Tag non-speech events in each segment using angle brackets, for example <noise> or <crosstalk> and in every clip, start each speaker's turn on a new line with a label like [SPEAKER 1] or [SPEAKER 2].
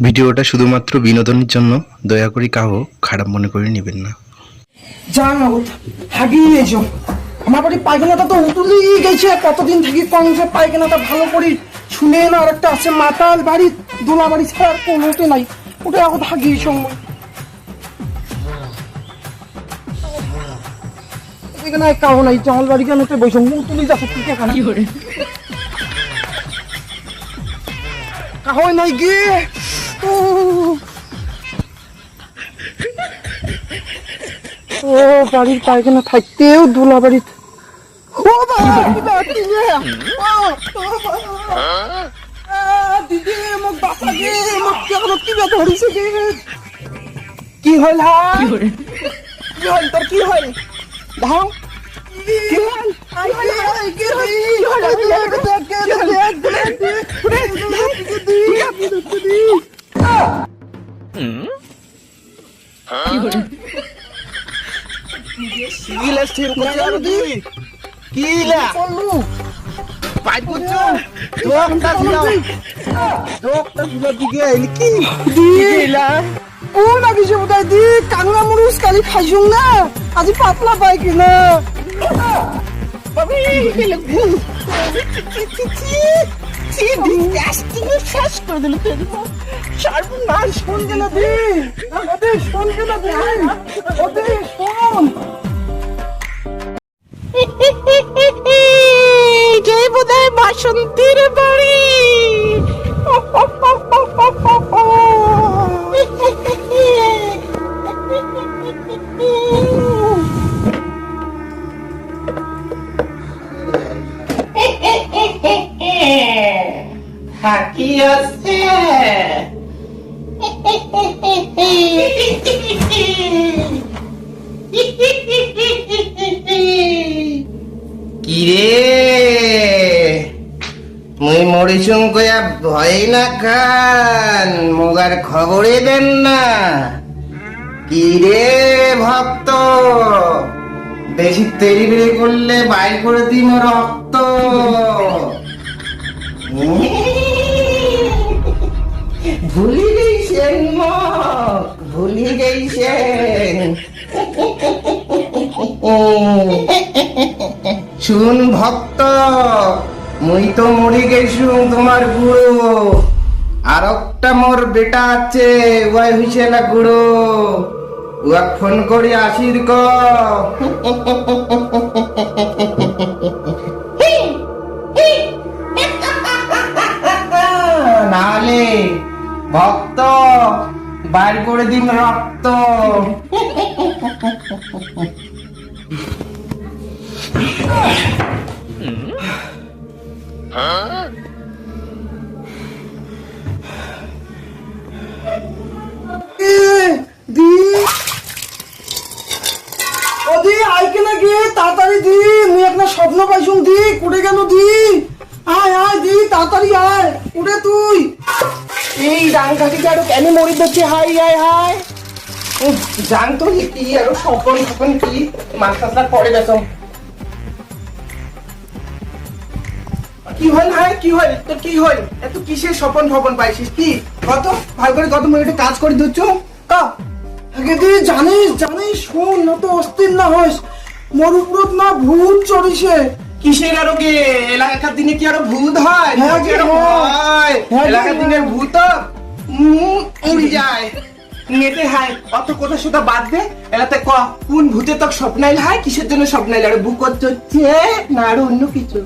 [SPEAKER 1] ভিডিওটা শুধুমাত্র বিনোদনের জন্য দয়া করে কাহো খারাপ মনে করে নেবেন না।
[SPEAKER 2] জান হাগিয়ে আমার বাড়ি পায়খানাটা তো উতুলেই গেছে কতদিন থেকে কংসে পায়খানাটা ভালো করি শুনে না আরেকটা আছে মাতাল বাড়ি দোলা বাড়ি ছাড়া আর কোনোতে নাই। ওটা এখন হাগিয়ে সময় এখানে কাউ নাই চাল বাড়ি কেন তো বসে? উতুলি যাচ্ছে ঠিক কি করে? কাহয় নাই গিয়ে ও বাড়ির পায়খানা থাকতেও দোলা বাড়ি ও দিদি মোক বাপা গে মোক কেন কি বে ধরিছে গে কি হল হা কি হল তোর কি হল দাও কি হল কি হল কি হল
[SPEAKER 3] আর তুই? পাইপ করছ? দোকটা দিলাও দোকটা দিলা দিকে কি? কিলা
[SPEAKER 2] ও লাগিছে বোধহয় দি? কাঙা মুরুচ কালি খাইছুং না? আজি পাতলা পাই কিনা
[SPEAKER 3] বাবি গেলে চি চি ডিসকাস্টিং শেষ করে দিল তুই সর্বনাশ
[SPEAKER 2] শোন কেনা দি ওদে শোন কেনা দি ওদে
[SPEAKER 3] বাসন্তীর বাড়ি। থাকি আছে। <laughs> কিরে? মুই মরিছুম কয়া ভয় না খান, মোগার খবরে দেন না। কিরে ভক্ত? বেশি তেরি বেরি করলে বাইর করে দিম রক্ত। ভুলি গেছেন ভুলি গেছেন শুন ভক্ত মুই তো মরি গেছু তোমার গুরু আর একটা মোর বেটা আছে ওয়াই হইছে না গুরু উয়াক ফোন করি আসির ক। নালে ভক্ত, বাইর করে দিন রক্ত।
[SPEAKER 2] দি ওদি আই কেনা গে তাড়াতাড়ি দি মুই একটা স্বপ্ন পাইছুং দি কুড়ে গেল দি আয় আয় দি তাড়াতাড়ি আয় উড়ে তুই এই ডাং কাটিতে আরও কেন মরি দিচ্ছে হাই হাই হাই।
[SPEAKER 3] জানতো যে কি আরও স্বপন স্বপন কি মাথা পড়ে গেছ। কি হল হাই কি হল? তোর কি হল? এত কিসের স্বপন স্বপন পাইছিস? কি? কত? ভালো করে কত মিনিটে কাজ করে দিচ্ছ?
[SPEAKER 2] কা? আগে দি জানিস জানিস শোন না তো অস্থির না হইস মোর উপরত না ভূত চড়িছে।
[SPEAKER 3] কিসের আরও কে এলাকার দিনে কি আরও ভূত হয়?
[SPEAKER 2] হ্যাঁ হয়?
[SPEAKER 3] হয়
[SPEAKER 2] হ্যাঁ
[SPEAKER 3] এলাকার
[SPEAKER 2] হয়?
[SPEAKER 3] দিনের ভূত উড়ি যায়। নেটে হায় অত কথা সুতা বাদ দে। এলাতে ক কোন ভূতে তক স্বপ্নাইল হয়? কিসের জন্য স্বপ্নাইল? আর বুক হচ্ছে না আরও অন্য কিছু।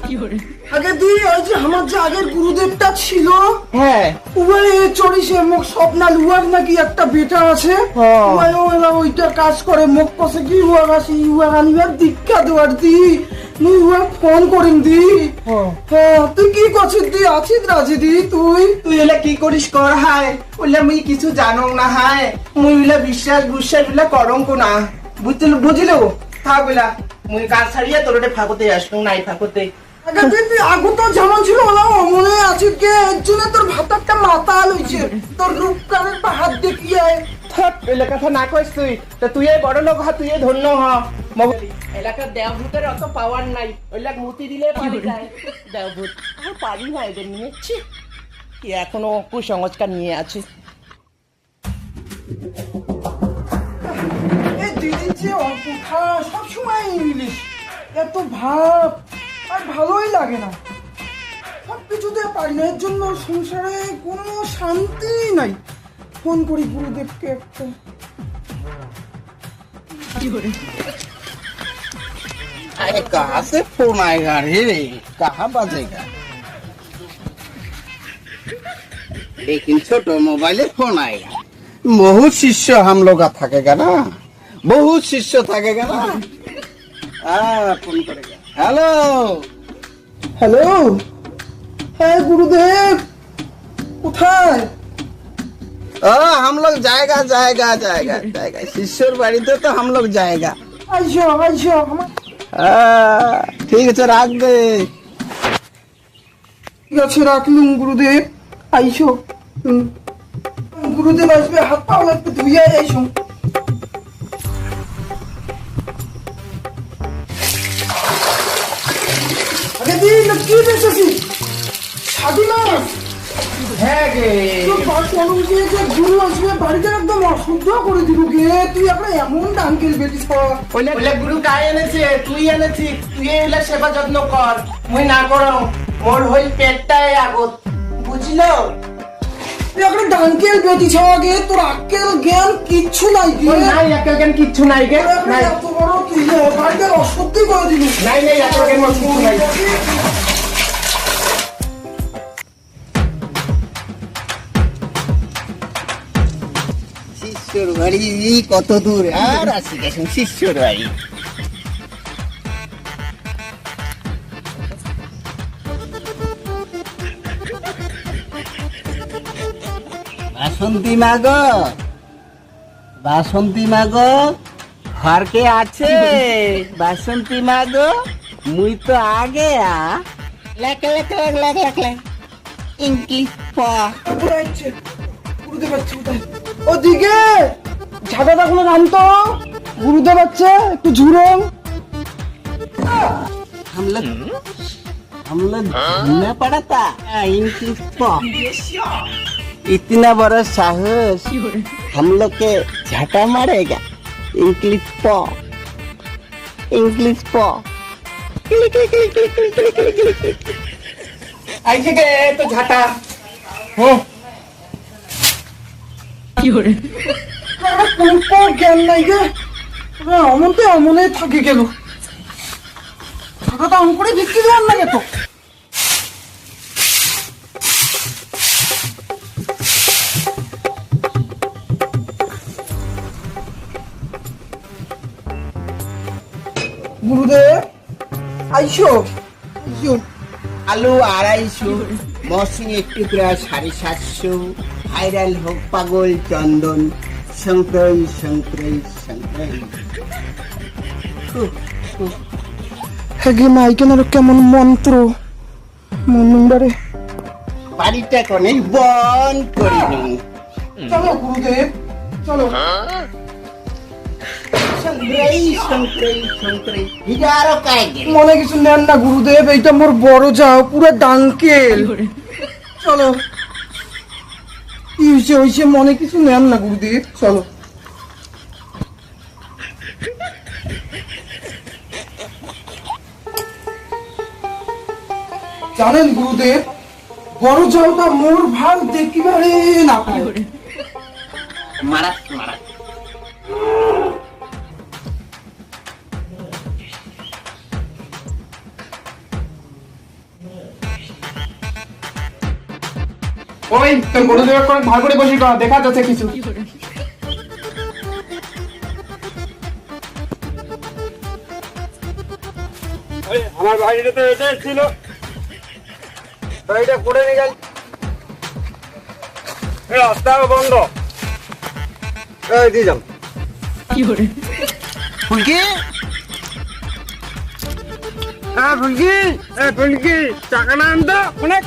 [SPEAKER 2] আগে দি ওই যে আমার যে আগের গুরুদেবটা ছিল
[SPEAKER 3] হ্যাঁ।
[SPEAKER 2] উবাই চড়িছে মোক স্বপ্না লুয়ার নাকি একটা বেটা আছে। উবাই ওলা ওইটার কাজ করে মুখ কসে কি উয়া আসি? উয়া আনিবার দীক্ষা দেওয়ার দি। ফোন করিম দি। তুই কি করছিস দি? আছিস রাজি দি তুই?
[SPEAKER 3] তুই এলা কি করিস কর হায়? ওলা মুই কিছু জানো না হায়। মুই ওলা বিশ্বাস বিশ্বাস ওলা করঙ্ক না। বুঝতে বুঝিলো? থাক ওলা মুই কাজ ছাড়িয়া তোর ওটা ফাঁকতে আসলো নাই ফাঁকতে।
[SPEAKER 2] আগে তো যেমন ছিল ওলা মনে আছে কে? এর জন্য তোর ভাতারটা মাথা লইছে। তোর রূপকারের পাহাড় দেখিয়ে
[SPEAKER 3] থাক এলা কথা না কইস তুই। তা তুই বড় লোক হ তুই ধন্য হ। এলাকার দেওভূতের অত পাওয়ার নাই। ওইলা মুতি দিলে পারি যায়। দেওভূত। আর পারি না এদের নিয়ে। ছি। কি এখনও কুসংস্কার নিয়ে আছে।
[SPEAKER 2] এই দিদির যে অপথা সবসময় ইংলিশ। এত ভাব আর ভালোই লাগে না। সব কিছুতে পারি না এর জন্য সংসারে কোনো শান্তি নাই। ফোন করি গুরুদেবকে একটা।
[SPEAKER 4] अरे कहाँ से फोन आएगा रे कहाँ बजेगा लेकिन छोटो मोबाइल फोन आएगा बहुत शिष्य हम लोग का थकेगा ना बहुत शिष्य थकेगा ना हाँ फोन करेगा हेलो
[SPEAKER 2] হ্যালো হ্যাঁ গুরুদেব কোথায়
[SPEAKER 4] ओ हम लोग जाएगा जाएगा जाएगा जाएगा शिष्यर बाड़ी तो, तो हम लोग जाएगा
[SPEAKER 2] আইসো আইসো আমার
[SPEAKER 4] ঠিক আছে রাখবে।
[SPEAKER 2] ঠিক আছে রাখলুম গুরুদেব। আইসো। গুরুদেব আসবে হাত পাও লাগবে ধুইয়া আইসো কি দেখতেছি হ্যাঁ গে। কলম দিয়েছে গুরু আসবে বাড়িতে একদম অশুদ্ধ করে দিল গে। তুই একটা এমন ডাঙ্কেল বেটিস
[SPEAKER 4] বলে বলে গুরু কাই এনেছে তুই এনেছি তুই এগুলা সেবা যত্ন কর। মুই না করো মোর হই পেটটাই আগত। বুঝলো?
[SPEAKER 2] তুই একটা ডাঙ্কেল বেটিস গে তোর আক্কেল জ্ঞান কিচ্ছু নাই গে।
[SPEAKER 4] নাই একেল কেন কিচ্ছু নাই গে। নাই।
[SPEAKER 2] এত বড় তুই বাড়িতে অশুদ্ধি করে দিল।
[SPEAKER 4] নাই নাই কেন মোর কিচ্ছু নাই। শিষ্যর বাড়ি কত দূর? আর আসি গেছেন শিষ্যর বাড়ি। বাসন্তী মাগ বাসন্তী মাগ ঘরকে আছে? বাসন্তী মাগ মুই তো আগে আ? লেখ লেখ লেখ লেখ লেখ লেখ। ইংলিশ প
[SPEAKER 2] আছে? আছে কোথায়? ওদিকে ঝাঁটাটা কোনো নাম তো গুরুদেব আছে একটু ঝুরং
[SPEAKER 4] हम लोग हम लोग घूमने पड़ा था इंग्लिश प इतना बड़ा साहस हम लोग के झटा मारेगा इंग्लिश प इंग्लिश प आई के तो झटा हो
[SPEAKER 2] কোনো জ্ঞান নাই গে হ্যাঁ, অমন তো অমনে থাকে গেল টাকাটা অমন করে বিক্রি দেওয়ার লাগে তো গুরুদেব আইসো আইসো
[SPEAKER 4] আলু আড়াইশো। মশিং একটু প্রায় সাড়ে সাতশো। ভাইরাল হোক পাগল চন্দন শঙ্করই শঙ্করই শঙ্করই।
[SPEAKER 2] হেগে মাইকেনের কেমন মন্ত্র? মনুন্ডারে
[SPEAKER 4] বাড়িটা কোনে বন করিনি
[SPEAKER 2] চলো গুরুদেব চলো। মনে কিছু নেন না গুরুদেব এইটা মোর বড় যাও পুরো ডাঙ্কেল। চলো। কি হয়েছে মনে কিছু নেন না গুরুদেব চলো। জানেন গুরুদেব বড় জলটা মোর ভালো দেখিবারে না
[SPEAKER 4] মারা মারা।
[SPEAKER 3] ওই তোর করে ভাগ করে বসি কর দেখা যাচ্ছে কিছু।
[SPEAKER 5] আমার বাড়িতে তো এটাই ছিল তো এটা করে নিয়ে গেল। রাস্তা বন্ধ। এই দিয়ে যাও।
[SPEAKER 4] ফুলকি?
[SPEAKER 5] হ্যাঁ ফুলকি। এ ফুলকি টাকা না আনতো অনেক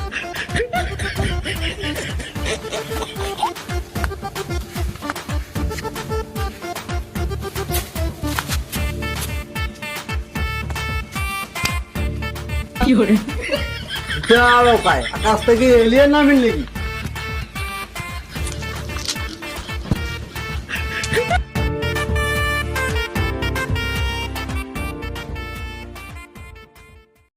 [SPEAKER 4] চলো পায় আকাশ থেকে এলিয়ান না মিললে কি